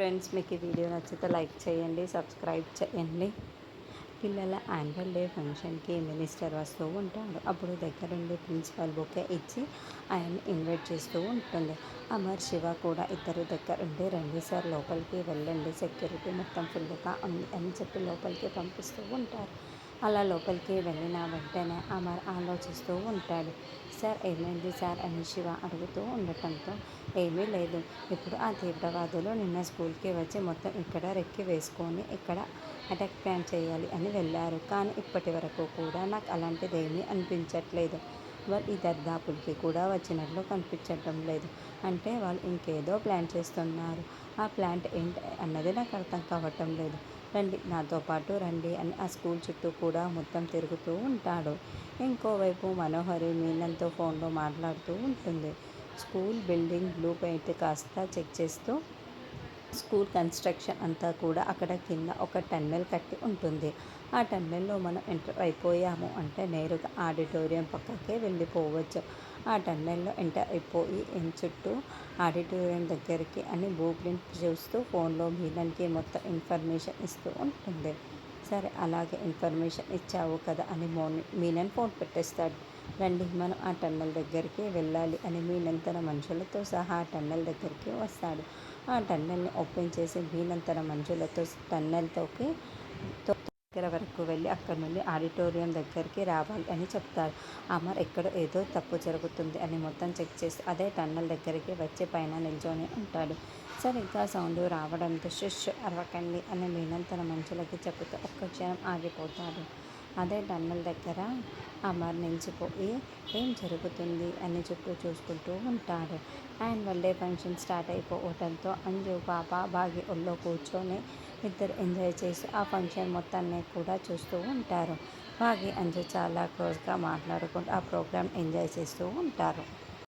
Friends మీకు ఈ video నచ్చితే లైక్ చేయండి సబ్స్క్రైబ్ చేయండి. పిల్లల యాన్యువల్ డే ఫంక్షన్కి మినిస్టర్ వస్తూ ఉంటాడు. అప్పుడు దగ్గరుండి ప్రిన్సిపల్ బుకే ఇచ్చి ఆయన ఇన్వైట్ చేస్తూ ఉంటుంది. అమర్ శివ కూడా ఇద్దరు దగ్గరుండి రండి సార్ లోపలికి వెళ్ళండి. సెక్యూరిటీ మొత్తం ఫుల్గా ఉంది అని చెప్పి లోపలికి పంపిస్తూ ఉంటారు. అలా లోపలికి వెళ్ళిన వెంటనే అమర్ ఆలోచిస్తూ ఉంటాడు. సార్ ఏమైంది సార్? అని శివ అడుగుతూ ఉండటంతో ఏమీ లేదు. ఇప్పుడు ఆ తీవ్రవాదులు నిన్న స్కూల్కి వచ్చి మొత్తం ఇక్కడ రెక్కి వేసుకొని ఇక్కడ అటాక్ ప్లాన్ చేయాలి అని వెళ్ళారు. కానీ ఇప్పటి వరకు కూడా నాకు అలాంటిది ఏమీ అనిపించట్లేదు. వాళ్ళు ఈ దర్దాపులకి కూడా వచ్చినట్లు కనిపించటం లేదు. అంటే వాళ్ళు ఇంకేదో ప్లాన్ చేస్తున్నారు. ఆ ప్లాంట్ ఏంటి అన్నది నాకు అర్థం కావటం లేదు. రండి నాతో పాటు రండి అని ఆ స్కూల్ చుట్టూ కూడా మొత్తం తిరుగుతూ ఉంటాడు. ఇంకోవైపు మనోహరి మీనంతో ఫోన్లో మాట్లాడుతూ ఉంటుంది. స్కూల్ బిల్డింగ్ బ్లూ పెయింట్ కాస్త చెక్ చేస్తూ స్కూల్ కన్స్ట్రక్షన్ అంతా కూడా అక్కడ కింద ఒక టన్నెల్ కట్టి ఉంటుంది. ఆ టన్నెల్లో మనం ఎంటర్ అయిపోయాము అంటే నేరుగా ఆడిటోరియం పక్కకే వెళ్ళిపోవచ్చు. ఆ టన్నెల్లో ఎంటర్ అయిపోయి చుట్టూ ఆడిటోరియం దగ్గరికి అని బ్లూ ప్రింట్ చూస్తూ ఫోన్లో మీనన్కి మొత్తం ఇన్ఫర్మేషన్ ఇస్తూ ఉంటుంది. సరే అలాగే ఇన్ఫర్మేషన్ ఇచ్చావు కదా అని మోని మీనన్ ఫోన్ పెట్టేస్తాడు. రండి మనం ఆ టన్నెల్ దగ్గరికి వెళ్ళాలి అని మీనన్ తన మనుషులతో సహా ఆ టన్నెల్ దగ్గరికి వస్తాడు. ఆ టన్నెల్ని ఓపెన్ చేసి వీలంతర తన మనుషులతో టన్నెల్తోకి దగ్గర వరకు వెళ్ళి అక్కడ నుండి ఆడిటోరియం దగ్గరికి రావాలి అని చెప్తారు. అమర్ ఎక్కడ ఏదో తప్పు జరుగుతుంది అని మొత్తం చెక్ చేసి అదే టన్నల్ దగ్గరికి వచ్చి పైన నిల్చొని ఉంటాడు. సరిగ్గా సౌండ్ రావడంతో శిష్ అరవకండి అని మీనన్ మనుషులకి చెబుతూ ఒక్క క్షణం ఆగిపోతాడు. అదే టన్నెల్ దగ్గర అమర్ నిలిచిపోయి ఏం జరుగుతుంది అని చుట్టూ చూసుకుంటూ ఉంటాడు. యాన్యువల్ డే ఫంక్షన్ స్టార్ట్ అయిపోవడంతో అంజు పాప బాగి ఒళ్ళో కూర్చొని ఇద్దరు ఎంజాయ్ చేసి ఆ ఫంక్షన్ మొత్తాన్ని కూడా చూస్తూ ఉంటారు. బాగి అంజు చాలా క్లోజ్గా మాట్లాడుకుంటూ ఆ ప్రోగ్రామ్ ఎంజాయ్ చేస్తూ ఉంటారు.